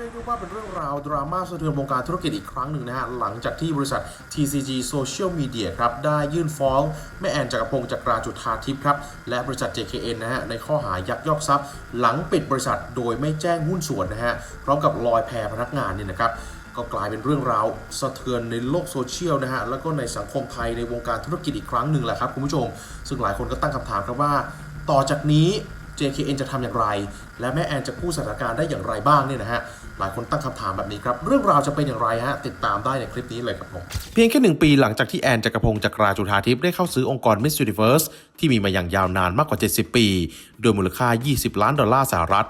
เรียกได้ว่าเป็นเรื่องราวดราม่าสะเทือนวงการธุรกิจอีกครั้งหนึ่งนะฮะ หลังจากที่บริษัท TCG Social Media ครับ ได้ยื่นฟ้องแม่แอนจักรพงศ์จักราจุธาทิพย์ครับ และบริษัท JKN นะฮะ ในข้อหายักยอกทรัพย์ หลังปิดบริษัทโดยไม่แจ้งหุ้นส่วนนะฮะ พร้อมกับลอยแพพนักงานเนี่ยนะครับก็กลายเป็นเรื่องราวสะเทือนในโลกโซเชียลนะฮะ แล้วก็ในสังคมไทยในวงการธุรกิจอีกครั้งหนึ่งแหละครับคุณผู้ชม ซึ่งหลายคนก็ตั้งคำถามครับว่า ต่อจากนี้ JKN จะทำอย่างไร และแม่แอนจะกู้สถานการณ์ได้อย่างไรบ้างเนี่ยนะฮะ หลายคนตั้งคำถามแบบนี้ครับ เรื่องราวจะเป็นอย่างไรฮะ ติดตามได้ในคลิปนี้เลยครับผม เพียงแค่หนึ่งปีหลังจากที่แอนจักรพงศ์จักราจุธาทิพย์ได้เข้าซื้อองค์กร Miss Universe ที่มีมาอย่างยาวนานมากกว่า 70 ปี โดยมูลค่า 20 ล้านดอลลาร์สหรัฐ